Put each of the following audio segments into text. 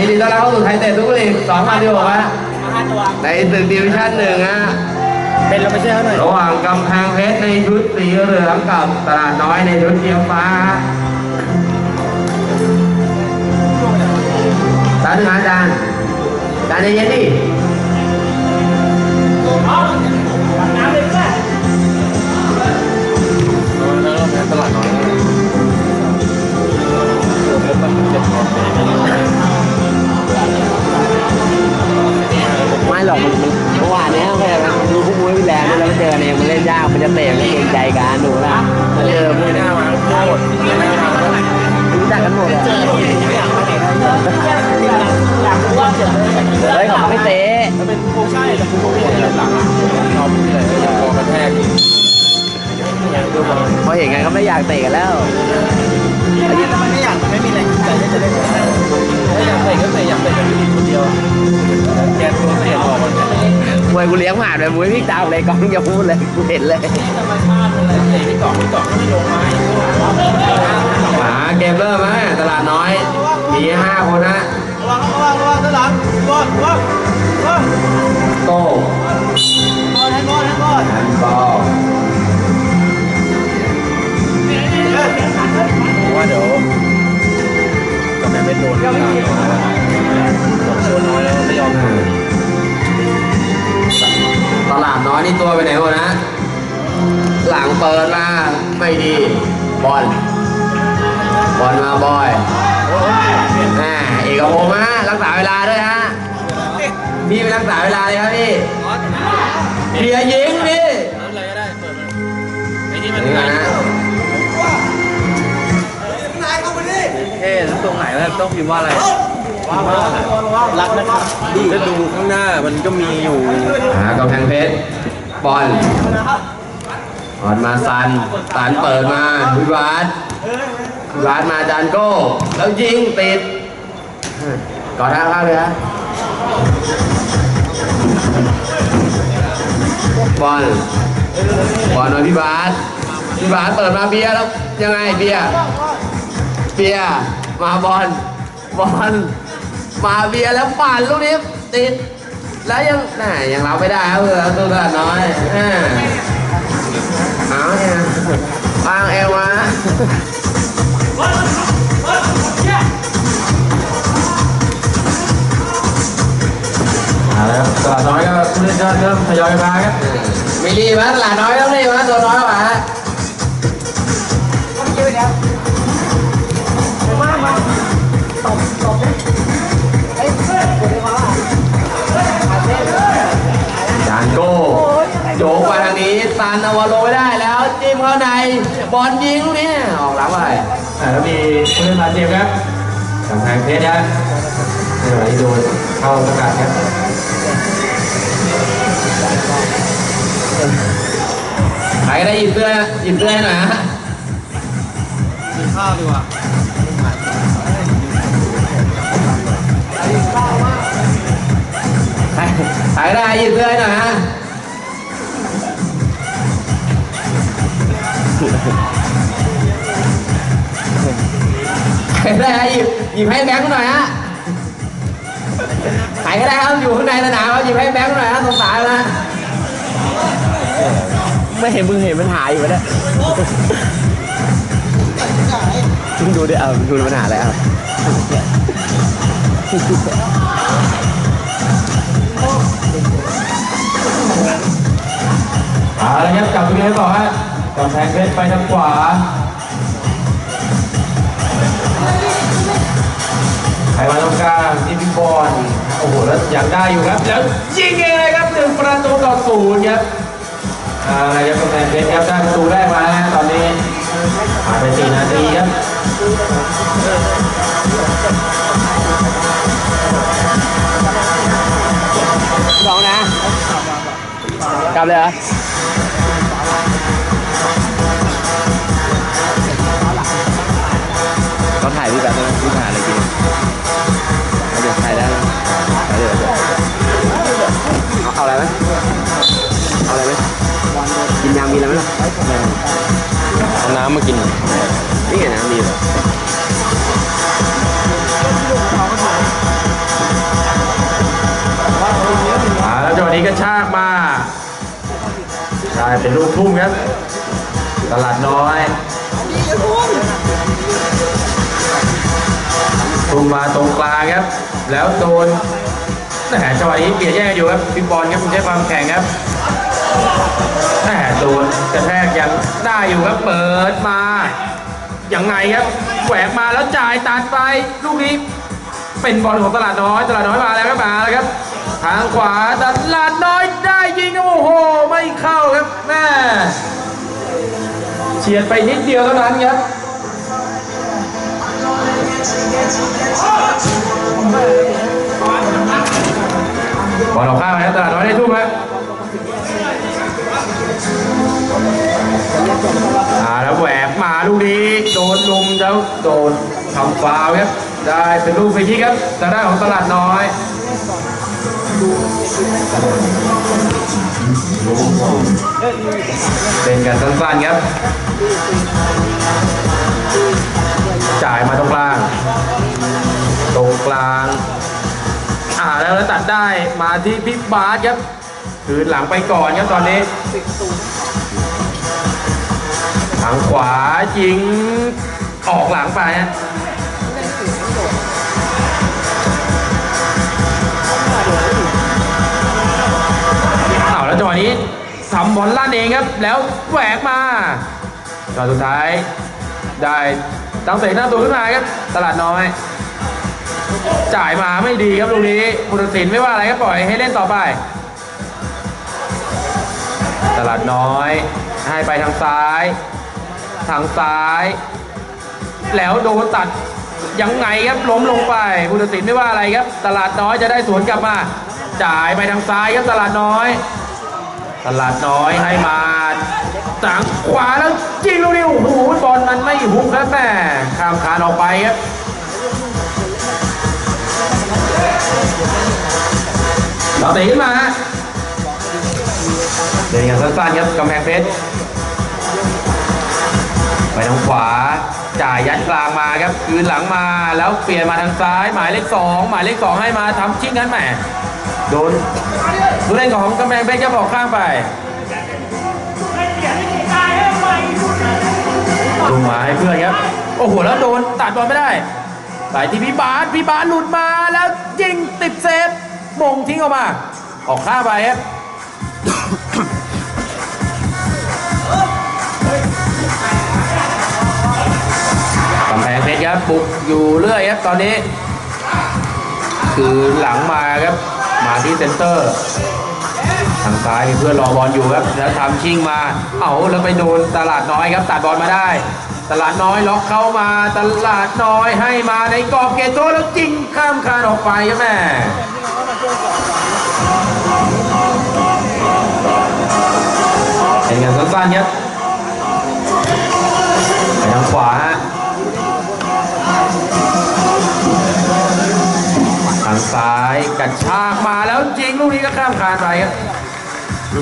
ยินดีต้อนรับเข้าสู่ไทยเตะทุกลีก2016ฮะมาห้าตัว ในตึกดิวิชั่นหนึ่งฮะเป็นเราไม่ใช่เขาหน่อย ระหว่างกำแพงเพชรในชุดสีเหลืองกับตลาดน้อยในชุดเขียวฟ้าฮะสามหนึ่งอาจารย์อาจารย์ใจเย็นดิ หรอกมันมันเมื่อวานเนี้ยเขาจะดูพวกมุ้ยแรงด้วยแล้วมาเจอกันเองมันเล่นยากมันจะเตะมันเกรงใจกันดูนะมาเจอพวกไม่นี้น่ามาโคตรไม่น่ามารู้จักกันหมดอะอยอยากรู้ว่าเลยเฮ้ยเขาไม่เตะถ้าเป็นพวกใช่แต่พวกคนหลังชอบที่ไหนอยากพอกระแทกพอเห็นกันก็ไม่อยากเตะกันแล้ว ไม่อยากไม่มีแรงใจที่จะเล่นถ้าอยากเตะก็เตะอยากเตะกันคนเดียวแกตัวเสียออกมันมวยกูเลี้ยงผ่านไปมุ้ยพี่ตามเลยกองอย่าพูดเลยกูเห็นเลยธรรมชาติเลยเตะที่เกาะที่เกาะก็ไม่ลงมาหาเกมเริ่มฮะตลาดน้อยมีห้าคนฮะระวังระวังระวังด้านหลังบอลบอลบอลโต้ รักนะครับถ้าดูข้างหน้ามันก็มีอยู่หากำแพงเพชรบอลบอลมาซันซันเปิดมาวิวาสวิวาสมาจานโก้ แล้วยิงติดก่อนท่าข้างเลยฮะบอลบอลมาพี่บาสพี่บาสเปิดมาเบียร์แล้วยังไงเบียร์เบียร์มาบอลบอล มาเบียร์แล้วปั่นลูกนี้ติด แล้วยังน่ายังรับไม่ได้ครับเพื่อนตัวน้อยอ่าเอาเนี่ยวางเอวมาเอาแล้วตลาดน้อยก็ผู้เล่นก็เริ่มทยอยมาครับไม่รีบนะตลาดน้อยต้องรีบนะตัวน้อยกว่าฮะ ทางนี้ซันเอาบอลลงไม่ได้แล้วจิ้มเข้าในบอลยิงลูกนี้ออกหลังไปแล้วมีผู้เล่นบาดเจ็บครับกำแพงเพชรนะในวันนี้โดนเข้าสกัดครับใครก็ได้หยิบเสื้อหยิบเสื้อให้หน่อยฮะมีข้าวดีกว่าใครใครก็ได้หยิบเสื้อให้หน่อยฮะ ใครได้หยิบหยิบให้แบงค์หน่อยฮะใครก็ได้ครับอยู่ข้างในสนามครับหยิบให้แบงค์หน่อยฮะสงสารนะไม่เห็นมึงเห็นมันหายอยู่วะเนี่ยมึงดูดิเอาดูปัญหาอะไรเอาเอาละครับกลับไปเรียนต่อฮะำแพงเพชรไปทางขวาใครมาตรงกลางที่พี่บอลโอ้โหแล้วอยากได้อยู่ครับ แล้วยิงเองเลยครับหนึ่งประตูต่อศูนย์ครับอาละครับกำแพงเพชรครับได้ประตูแรกมาแล้วตอนนี้ผ่านไปสี่นาทีครับสองนะกลับเลยเหรอ เขาถ่ายพี่แบบนึงพี่หาอะไรกินมาเดี๋ยวถ่ายได้มาเดี๋ยวเอาอะไรไหมเอาอะไรไหมกินยามีอะไรไหมล่ะเอาน้ำมากินนี่ไงน้ำมีเหรแล้วจังหวะนี้ก็ชากมาได้เป็นลูกทุ่งครับ ตลาดน้อย ทุ่มมาตรงกลางครับ แล้วโดนแหมจังหวะนี้เปลี่ยนแย่งอยู่ครับพี่บอลครับใช้ความแข็งครับแหมโดนกระแทกยังได้อยู่ครับเปิดมาอยังไงครับแหวกมาแล้วจ่ายตัดไปลูกนี้เป็นบอลของตลาดน้อยตลาดน้อยมาแล้วครับมาแล้วครับ ทางขวาตลาดน้อยได้ยิงโอ้โหไม่เข้าครับแม่เฉียดไปนิดเดียวเท่านั้นครับ บอลออกข้างไปครับตลาดน้อยได้ทุ่มครับอ่าแล้วแหวกมาลูกนี้โดนลุมแล้วโดนทำฟาวครับ ได้เป็นลูกฟรีคิกครับทางด้านของตลาดน้อยเป็นกันสั้นๆครับ จ่ายมาตรงกลาง ตรงกลาง อ่าแล้วแล้วตัดได้มาที่พิบาสครับคืนหลังไปก่อนครับตอนนี้ทางขวายิงออกหลังไปฮะเอาแล้วจังหวะนี้ทำบอลลั่นเองครับ แล้วแหวกมาตอนสุดท้ายได้ ตังเตะหน้าตัวขึ้นมาครับตลาดน้อย จ่ายมาไม่ดีครับลูกนี้พุทธศิลป์ไม่ว่าอะไรก็ปล่อยให้เล่นต่อไป ตลาดน้อย ให้ไปทางซ้าย ทางซ้าย แล้วโดนตัดยังไงครับล้มลงไปพุทธศิลป์ไม่ว่าอะไรครับ ตลาดน้อยจะได้สวนกลับมา จ่ายไปทางซ้ายครับตลาดน้อย ตลาดน้อยให้มา ทางขวาแล้วยิงลูกนี้โอ้โหบอลมันไม่หุบครับแม่ข้ามคานออกไปครับเราตีขึ้นมาฮะเดินกันสั้นๆครับกำแพงเพชรไปทางขวาจ่ายยัดกลางมาครับคืนหลังมาแล้วเปลี่ยนมาทางซ้าย หมายเลขสองหมายเลขสองให้มาทำชิงกันแหมโดนผู้เล่นของกำแพงเพชรก็บอกข้างไป ลงมาให้เพื่อนครับ โอ้โห แล้วโดนตัดบอลไม่ได้สายที่พี่บาสพี่บาสหลุดมาแล้วยิงติดเซฟมงทิ้งออกมา ออกข้าไปครับกำแพงเพชรครับบุกอยู่เรื่อยครับตอนนี้ คือหลังมาครับ มาที่เซนเตอร์ ทางซ้ายมีเพื่อนรอบอลอยู่ครับแล้วทำชิงมา เอาแล้วไปโดนตลาดน้อยครับตัดบอลมาได้ ตลาดน้อยล็อกเข้ามาตลาดน้อยให้มาในกรอบเกตโตแล้วจิงข้ามคานออกไปครับแม่เป็นกันสั้นๆครับไปทางขวาฮะทางซ้ายกระชากมาแล้วจริงลูกนี้ก็ข้ามคานไปครับ ส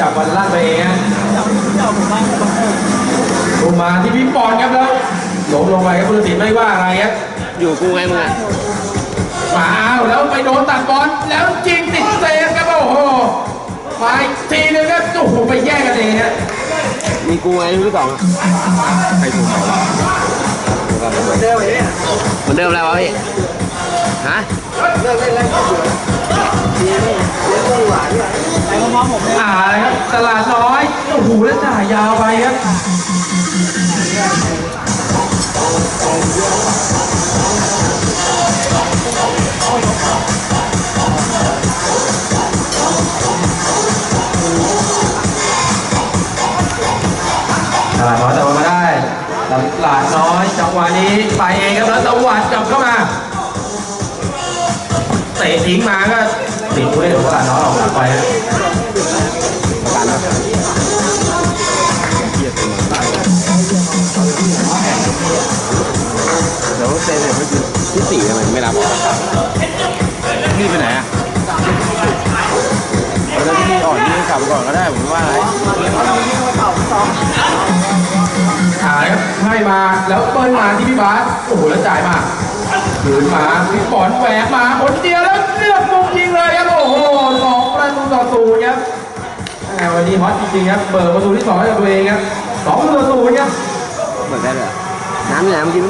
จังหวะนี้จับบอลลั่นไปเองฮะลงมาที่พี่ปอนครับแล้วล้มลงไปครับผู้ตัดสินไม่ว่าอะไรครับอยู่กูไงมึงอะมาเอาแล้วไปโดนตัดบอลแล้วยิงติดเซฟครับโอ้โหมาอีกทีนึงครับโอ้โหไปแย่งกันเองฮะมีกูไงลูกที่สองอะใครถูกไหมวะเดิมเลยเนี่ยเหมือนเดิมแล้ววะพี่ฮะเลิกเล่นเล่นก็อยู่ดีนี่เลี้ยงตัว หวานด้วยไปมองผมเลยอ่าครับ ตลาดน้อยโอ้โหแล้วจ่ายยาวไปครับตลาดน้อยแต่ว่ามาได้ตลาดน้อยจังหวะนี้ไปเองครับแล้วตะวัดกลับเข้ามาเตะทิ้งมาก็ ติดผู้เล่นของตลาดน้อยออกหลังไปฮะเดี๋ยวเต้นเนี่ยไม่คือที่สี่ทำไมไม่รับนี่ไปไหนอะแล้วที่อ่อนนี่กลับก่อนก็ได้ผมว่าอะไรหายให้มาแล้วเปิ้ลมาที่พี่บาสโอ้โหแล้วจ่ายมาคืนมาพี่บอลแหวกมาคนเดียว ตูต่อศูนย์ครับแหมวันนี้ฮอตจริงๆครับ เปิดประตูที่สองให้กับตัวเองครับสองประตูต่อศูนย์ครับ เปิดได้เลยน้ำอยู่ไหนเมื่อกี้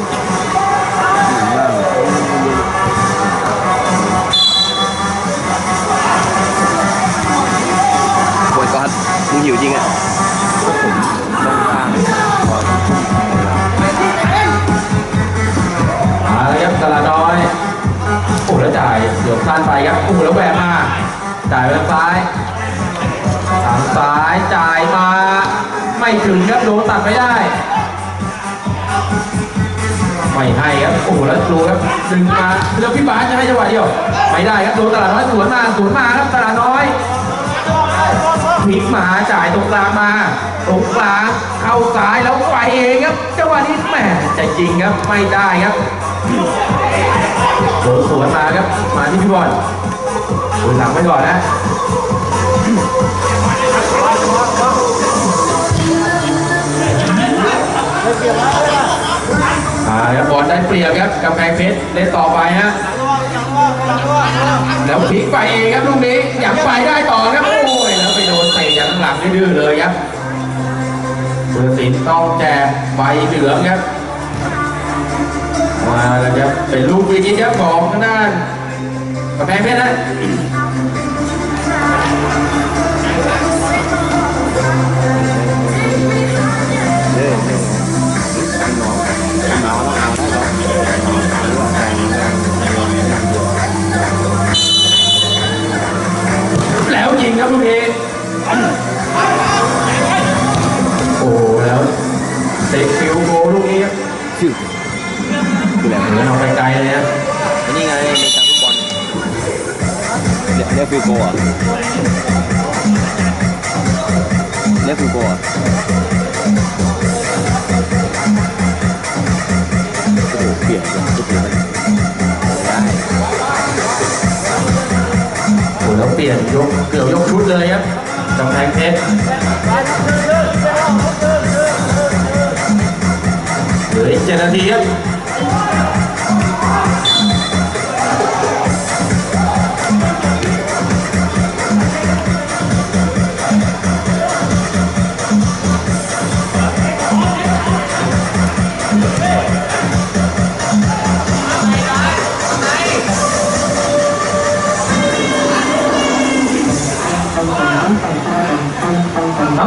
ได้ครับโดนตลาดน้อยสวนมาสวนมาครับตลาดน้อยพลิกมาจ่ายตรงกลางมาตรงกลางเข้าซ้ายแล้วไปเองครับจังหวะนี้แหมใจจริงครับไม่ได้ครับโดนสวนมาครับมาที่พี่บอลดูหลังไว้ก่อนนะอ่าครับบอลได้เปรียบครับกำแพงเพชรเล่นต่อไปฮะ แล้วพลิกไปเองครับลูกนี้อยากไปได้ต่อครับโอ้ยแล้วไปโดนเตะอย่างหลังดื้อๆเลยครับเบอร์สินต้องแจกใบเหลืองครับมาแล้วครับเป็นลูกฟรีคิกครับของทางด้านกำแพงเพชรนะ แล้วเปลี่ยนยกเกือบยกชุดเลยครับกำแพงเพชรเหลืออีกเจ็ดนาทีครับ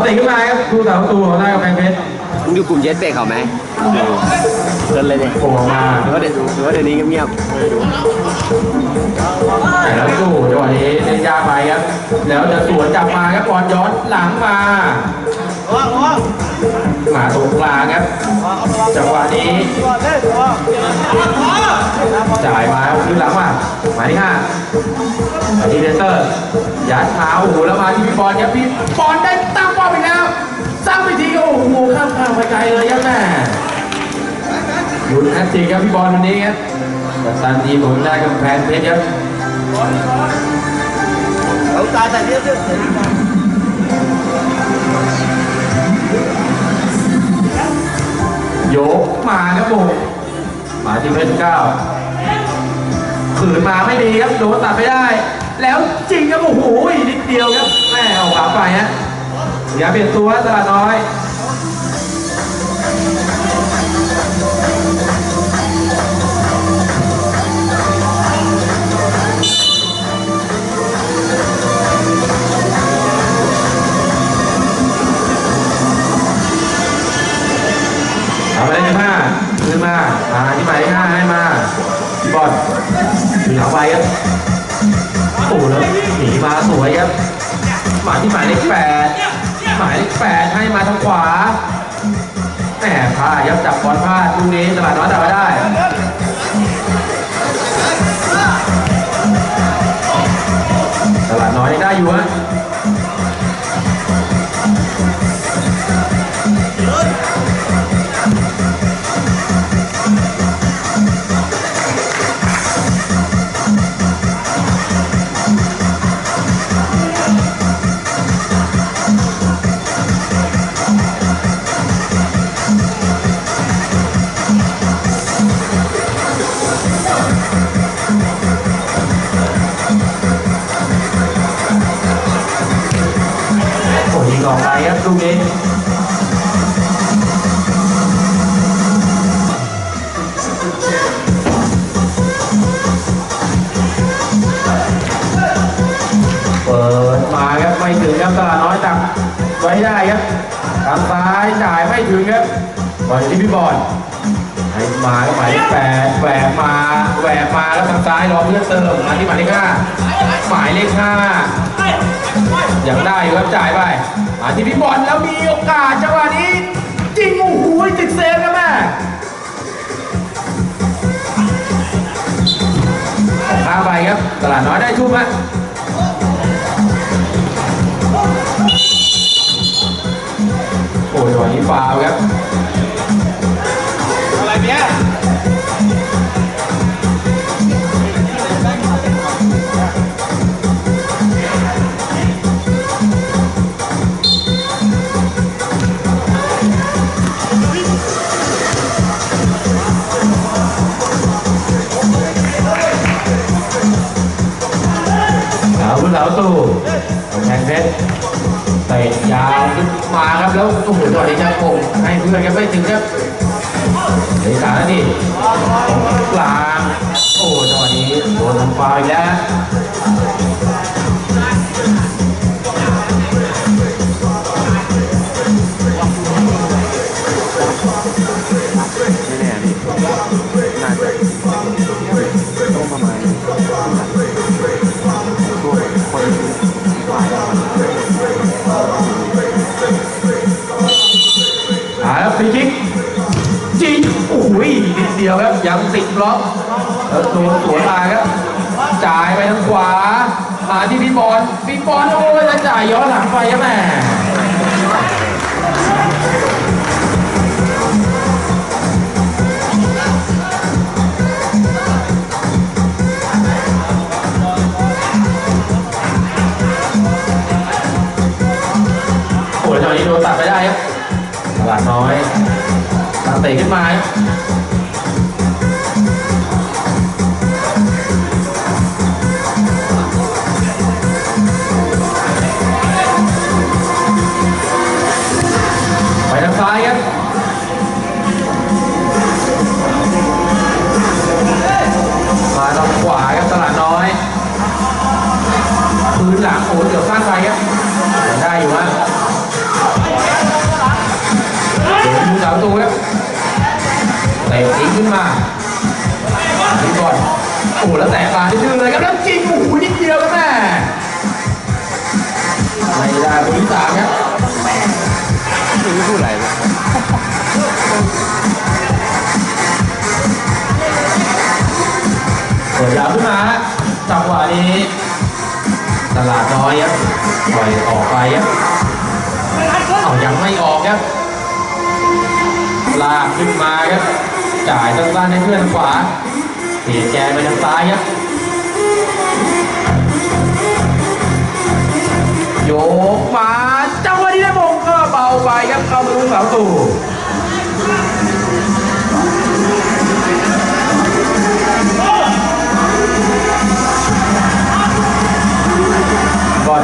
ตะขึ้นมาครับผู้สาวประตูของได้กำแพงเพชรมึงดูกลุ่มเจ็ตเบรกเขาไหมดูเกินเลยเนี่ยโผล่ออกมาหรือว่าเดี๋ยวหรือว่าเดี๋ยวนี้เงียบแต่แล้วสู้จังหวะนี้เล่นยากไปครับ แล้วจะสวนกลับมาครับบอลย้อนหลังมามาตรงกลางครับจังหวะนี้จ่ายมาขึ้นหลังมาหมายที่ห้าหมายที่เดนเตอร์ยัดเท้าโอ้โหแล้วมาที่พี่บอลครับพี่บอลได้ตั้งเป้าอีกแล้ว สร้างไปทีโอ้โหข้ามข้ามไปไกลเลยครับแม่ลุ้นแอตติครับพี่บอลวันนี้ครับกัปตันทีผมได้กำแพงเพชรครับเอาตาใส่เรียเรียบโยกมาครับผมมาที่เพชรเก้าขืนมาไม่ดีครับโดนตัดไม่ได้ แล้วจริงครับโอ้โหนิดเดียวครับแม่ออกขาไปฮะ อย่าเปลี่ยนตัวตลาดน้อยทำไปได้ที่ห้าคืนมามาที่หมายเลขห้าให้มาพี่บอลถือหลังไปครับโอ้โหแล้วหนีมาสวยครับมาที่หมายเลขแปด หมายเลขแปดให้มาทางขวาแหมพลายับจับบอลพลาดลูกนี้ตลาดน้อยแต่ว่าได้ตลาดน้อยได้อยู่ฮะ ถึงครับบอลที่พี่บอลให้มาก็หมายเลขแปดแหวกมาแหวกมาแล้วทางซ้ายรอเพื่อนเติมมาที่หมายเลขห้าหมายเลขห้ายังได้อยู่ครับจ่ายไปมาที่พี่บอลแล้วมีโอกาสจังหวะนี้จริงโอ้โหติดเซฟครับแม่ออกข้าไปครับ ตลาดน้อยได้ทุ่มฮะ ฟาวล์ครับอะไรเนี้ยสาวผู้สาวตู่กำแพงเพชร เตะยาวขึ้นมาครับแล้วโอ้โหจังหวะนี้จะโป่งให้เพื่อนครับไม่ถึงครับเหลือสามนาทีกลางโอ้จังหวะนี้โดนทำฟาวอีกแล้ว นิดเดียวครับยังติดล็อกแล้วโดนสวนมาครับจ่ายไปทางขวามาที่พี่บอลพี่บอลโอ้ยแล้วจ่ายย้อนหลังไปครับแม่โอ้ยจังหวะนี้โดนตัดไปได้ครับตลาดน้อยตั้งเตะขึ้นมา ล่อยออกไปครับเอายังไม่ออกครับลากขึ้นมาครับจ่ายสั้นๆให้เพื่อนขวาเปลี่ยนแกนไปทางซ้ายครับโยกมาจังหวะนี้ได้มงก็เบาไปครับเข้ามือเสาตู่ก่อน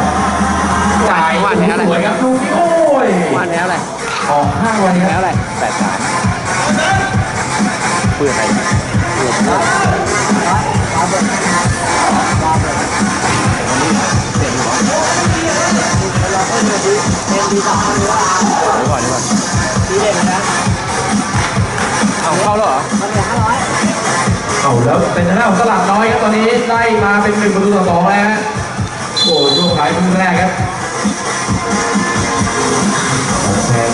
จ่ายวันนี้อะไรสวยครับลูกนี้โอ้ยวันนี้อะไรออกข้างวันนี้แล้วอะไรแปดสายเพื่อใครเพื่อเพื่อนเดี๋ยวก่อนเดี๋ยวก่อนดีเด่นนะเอาเข้าแล้วเหรอมันเหลือห้าร้อยเอาแล้วเป็นทางด้านของตลาดน้อยครับตอนนี้ได้มาเป็นหนึ่งประตูต่อสองแล้วฮะโอ้ช่วงท้ายครึ่งแรกครับ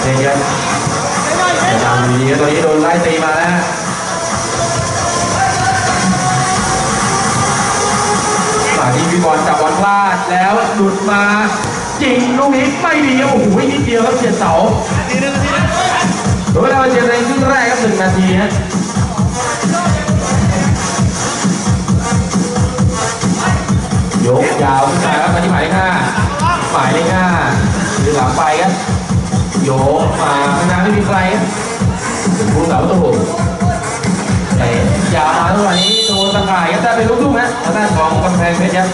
แพ้เจยันพยายามดีครับตอนนี้โดนไล่ตีมาแล้วฮะมาที่พี่บอลจับบอลพลาดแล้วหลุดมาจริงลูกนี้ไม่ดีโอ้โหนิดเดียวครับเฉียดเสาโดยเวลาเฉียดในครึ่งแรกครับหนึ่งนาทีฮะยกยาวขึ้นมาครับมาที่หมายเลขห้าหมายเลขห้ายืนหลังไป โยมาข้างหน้าไม่มีใครผู้สาวประตูเตะยาวมาทุกวันนี้โดนตะข่ายครับได้เป็นลูกๆนะทางด้านของกำแพงเพชรครับ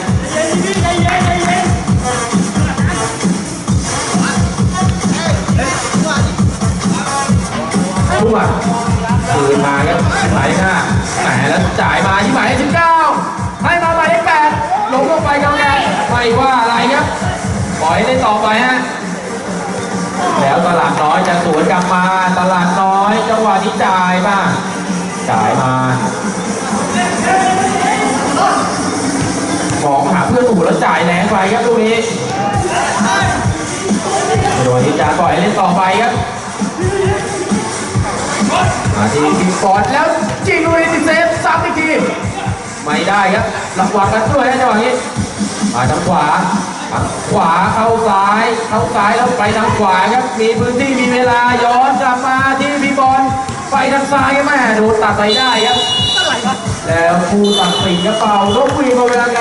ลูกอะคืนมาครับหมายเลขห้าแหมแล้วจ่ายมาที่หมายเลขสิบเก้าให้มาหมายเลขแปดลงลงไปกำแพงไม่ว่าอะไรครับ ปล่อยได้ต่อไปฮะ กลับมาตลาดน้อยจังหวะนี้จ่ายมาจ่ายมามองหาเพื่อนถูกแล้วจ่ายแรงไปครับลูกนี้โดนที่จะปล่อยเล่นต่อไปครับมาที่พิฟอร์ดแล้วจิงลุยติดเซฟซ้ำอีกทีไม่ได้ครับระวังกันด้วยนะจังหวะนี้มาทางขวา ขวาเข้าซ้ายเข้าซ้ายแล้วไปทางขวาครับมีพื้นที่มีเวลาย้อนกลับมาที่พี่บอลไปทางซ้ายครับแม่โดนตัดไปได้ครับแล้วผู้ตัดสินกระเป๋านกหวีดหมดเวลาไง